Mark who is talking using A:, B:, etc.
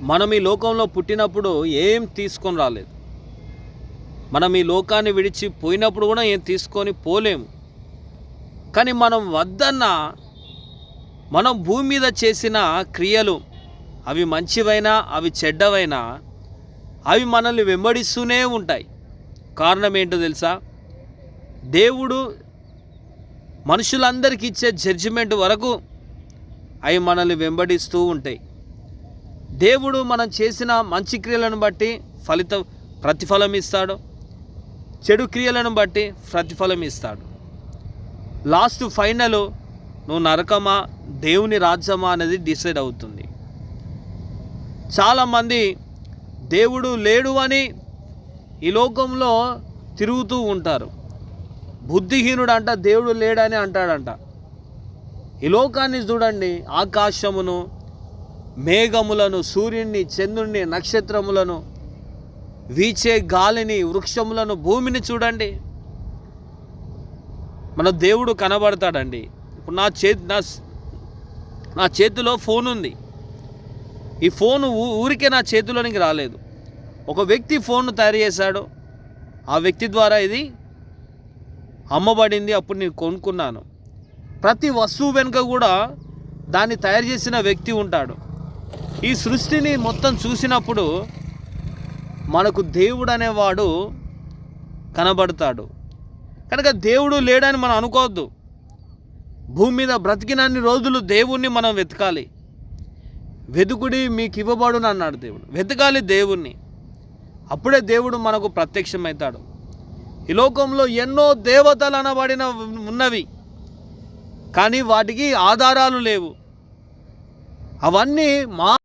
A: మనం ఈ లోకంలో పుట్టినప్పుడు ఏం తీసుకొని రాలేదు. మనం ఈ లోకాన్ని విడిచి పోయినప్పుడు కూడా ఏం తీసుకొని పోలేము. కానీ మనం వద్దన్న మనం భూమి మీద చేసిన క్రియలు అవి మంచివైనా అవి చెడ్డవైనా అవి మనల్ని వెంబడిస్తూనే ఉంటాయి. కారణం ఏంటో తెలుసా? దేవుడు మనుషులందరికీ ఇచ్చే జడ్జిమెంట్ వరకు అవి మనల్ని వెంబడిస్తూ ఉంటాయి. దేవుడు మనం చేసిన మంచి క్రియలను బట్టి ఫలితం ప్రతిఫలం ఇస్తాడు. చెడు క్రియలను బట్టి ప్రతిఫలం ఇస్తాడు. లాస్ట్ ఫైనల్ నువ్వు నరకమా దేవుని రాజ్యమా అనేది డిసైడ్ అవుతుంది. చాలామంది దేవుడు లేడు అని ఈ లోకంలో తిరుగుతూ ఉంటారు. బుద్ధిహీనుడు అంట దేవుడు లేడని అంటాడంట. ఈ లోకాన్ని చూడండి ఆకాశమును మేఘములను సూర్యుణ్ణి చంద్రుణ్ణి నక్షత్రములను వీచే గాలిని వృక్షములను భూమిని చూడండి. మన దేవుడు కనబడతాడండి. ఇప్పుడు నా చేతి నా నా చేతిలో ఫోన్ ఉంది. ఈ ఫోన్ ఊ- ఊరికే నా చేతిలోనికి రాలేదు. ఒక వ్యక్తి ఫోన్ను తయారు చేశాడు. ఆ వ్యక్తి ద్వారా ఇది అమ్మబడింది అప్పుడు నేను కొనుక్కున్నాను. ప్రతి వస్తువు వెనుక కూడా దాన్ని తయారు చేసిన వ్యక్తి ఉంటాడు. ఈ సృష్టిని మొత్తం చూసినప్పుడు మనకు దేవుడు అనేవాడు కనబడతాడు. కనుక దేవుడు లేడని మనం అనుకోవద్దు. భూమి మీద బ్రతికినన్ని రోజులు దేవుణ్ణి మనం వెతకాలి. వెతుకుడి మీకు ఇవ్వబడును అన్నాడు దేవుడు. వెతకాలి దేవుణ్ణి. అప్పుడే దేవుడు మనకు ప్రత్యక్షమవుతాడు. ఈ లోకంలో ఎన్నో దేవతలు అనబడిన ఉన్నవి. కానీ వాటికి ఆధారాలు లేవు. అవన్నీ మా